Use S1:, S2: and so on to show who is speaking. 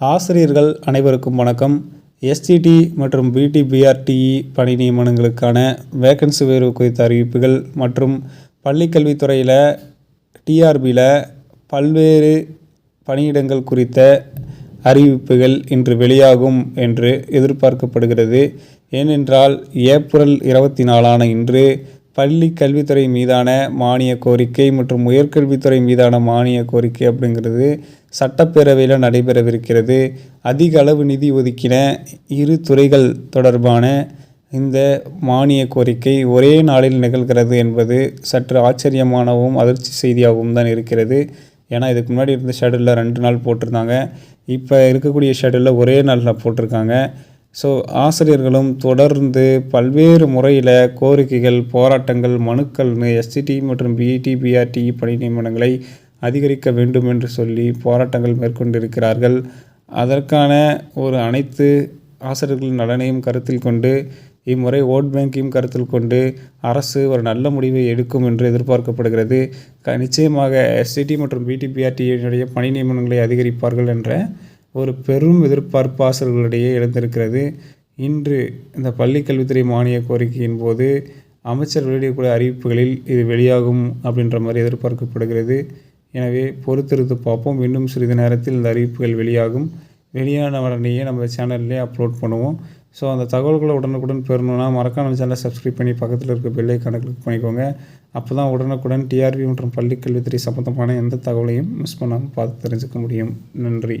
S1: ஆசிரியர்கள் அனைவருக்கும் வணக்கம். எஸ்டிடி மற்றும் பிடிபிஆர்டிஇ பணி நியமனங்களுக்கான வேக்கன்சி உயர்வு குறித்த அறிவிப்புகள் மற்றும் பள்ளிக்கல்வித்துறையில் டிஆர்பியில் பல்வேறு பணியிடங்கள் குறித்த அறிவிப்புகள் இன்று வெளியாகும் என்று எதிர்பார்க்கப்படுகிறது. ஏனென்றால் ஏப்ரல் இருபத்தி நாலான இன்று பள்ளி கல்வித்துறை மீதான மானிய கோரிக்கை மற்றும் உயர்கல்வித்துறை மீதான மானிய கோரிக்கை அப்படிங்கிறது சட்டப்பேரவையில் நடைபெறவிருக்கிறது. அதிக அளவு நிதி ஒதுக்கின இரு துறைகள் தொடர்பான இந்த மானிய கோரிக்கை ஒரே நாளில் நிகழ்கிறது என்பது சற்று ஆச்சரியமானவும் அதிர்ச்சி செய்தியாகவும் தான் இருக்கிறது. ஏன்னா இதுக்கு முன்னாடி இருந்த ஷெடியூலில் ரெண்டு நாள் போட்டிருந்தாங்க. இப்போ இருக்கக்கூடிய ஷெடியூலில் ஒரே நாளில் போட்டிருக்காங்க. ஸோ ஆசிரியர்களும் தொடர்ந்து பல்வேறு முறையில் கோரிக்கைகள் போராட்டங்கள் மனுக்கள்னு எஸ்சிடி மற்றும் பிஇடி பிஆர்டி பணி நியமனங்களை அதிகரிக்க வேண்டும் என்று சொல்லி போராட்டங்கள் மேற்கொண்டிருக்கிறார்கள். அதற்கான ஒரு அனைத்து ஆசிரியர்களின் நலனையும் கருத்தில் கொண்டு இம்முறை ஓட் பேங்கையும் கருத்தில் கொண்டு அரசு ஒரு நல்ல முடிவை எடுக்கும் என்று எதிர்பார்க்கப்படுகிறது. க நிச்சயமாக எஸ்சிடி மற்றும் பிடிபிஆர்டியினுடைய பணி நியமனங்களை அதிகரிப்பார்கள் என்ற ஒரு பெரும் எதிர்பார்ப்பு ஆசிரியர்களிடையே எழுந்திருக்கிறது. இன்று இந்த பள்ளி கல்வித்துறை மானிய கோரிக்கையின் போது அமைச்சர் வெளியிடக்கூடிய அறிவிப்புகளில் இது வெளியாகும் அப்படின்ற மாதிரி எதிர்பார்க்கப்படுகிறது. எனவே பொறுத்திருந்து பார்ப்போம். இன்னும் சிறிது நேரத்தில் இந்த அறிவிப்புகள் வெளியாகும். வெளியான உடனேயே நம்ம சேனல்லே அப்லோட் பண்ணுவோம். ஸோ அந்த தகவல்களை உடனுக்குடன் பெறணும்னா மறக்காம சேனலை சப்ஸ்கிரைப் பண்ணி பக்கத்தில் இருக்க பெல்லைக்கான கிளிக் பண்ணிக்கோங்க. அப்போ தான் உடனுக்குடன் டிஆர்பி மற்றும் பள்ளிக்கல்வித்துறை சம்மந்தமான எந்த தகவலையும் மிஸ் பண்ணாமல் பார்த்து தெரிஞ்சுக்க முடியும். நன்றி.